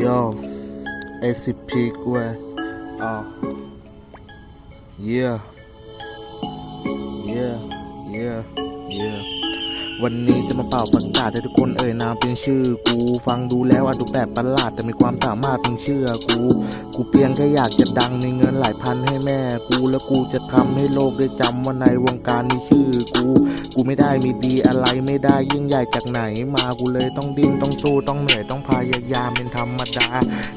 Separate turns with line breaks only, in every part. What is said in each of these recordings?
Yo, SCP กูเว้ยอ๋อ Yeah Yeah Yeah Yeah วันนี้จะมาเป่าประกาศให้ทุกคนเอ่ยนามเป็นชื่อกู ฟังดูแล้วอาจดูแปลกประหลาดแต่มีความสามารถมึงเชื่อกูกูเพียงแค่อยากจะดังมีเงินหลายพันให้แม่ กูแล้วกูจะทำให้โลกได้จำว่าในวงการนี้ชื่อกู กูไม่ได้มีดีอะไรไม่ได้ยิ่งใหญ่จากไหน มากูเลยต้องดิ้นต้องสู้ต้องเหนื่อยต้องพยายามเป็นธรรมดา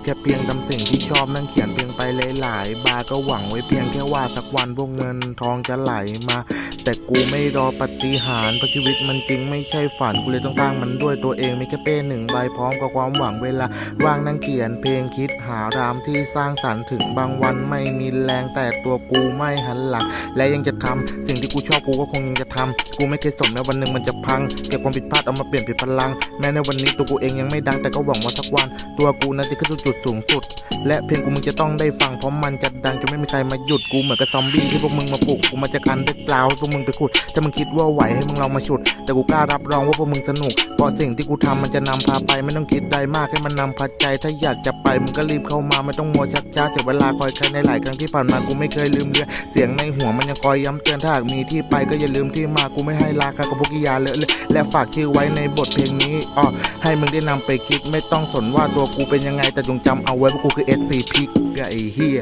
แค่เพียงทำสิ่งที่ชอบนั่งเขียนเพียงไปหลายๆบาร์ก็หวังไว้เพียงแค่ว่าสักวันพวกเงินทองจะไหลมา แต่กูไม่รอปฏิหารเพราะชีวิตมันจริงไม่ใช่ฝันกูเลยต้องสร้างมันด้วยตัวเองมีแค่เป้หนึ่งใบพร้อมกับความหวังเวลาว่างนั่งเขียนเพลงคิดหารามที่สร้างสรรค์ถึงบางวันไม่มีแรงแต่ตัวกูไม่หันหลังและยังจะทำสิ่งที่กูชอบกูก็คงยังจะทำกูไม่เคยสนแม้วันหนึ่งมันจะพังเก็บความผิดพลาดเอามาเปลี่ยนเป็นพลัง แม้ในวันนี้ตัวกูเองยังไม่ดังแต่ก็หวังว่าสักวัน ตัวกูนั้นจะขึ้นสู่จุดสูงสุด และเพลงกูมึงจะต้องได้ฟังเพราะมันจะดังจนไม่มีใครมาหยุดกูเหมือนกับซอมบี้ที่พวกมึงมาปลุกกูมาจากอันเด็กเปล่าพวกมึงไปขุดถ้ามึงคิดว่าไหวให้มึงลองมาฉุด แต่กูกล้ารับรองว่าพวกมึงสนุก เพราะสิ่งที่กูทำมันจะนำพาไปไม่ต้องคิดใดมากให้มันนำพาใจถ้าอยากจะไปมึงก็รีบเข้ามาไม่ต้องมัวชักช้าเสียเวลาคอยใช้ในหลายครั้งที่ผ่านมากูไม่เคยลืมเลือนเสียงในหัวมันยังคอยย้ำเตือนถ้าหากมีที่ไปก็อย่าลืมที่มากูไม่ให้ราคากับพวกกิยาเลอะเลยและฝากชื่อไว้ในบทเพลงนี้อ๋อให้มึงได้นำไปคิดไม่ต้องสนว่าตัวกูเป็นยังไงแต่จงจำเอาไว้ว่ากูคือ SCP กับไอ้เฮีย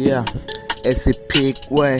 yeah SCP เว้ย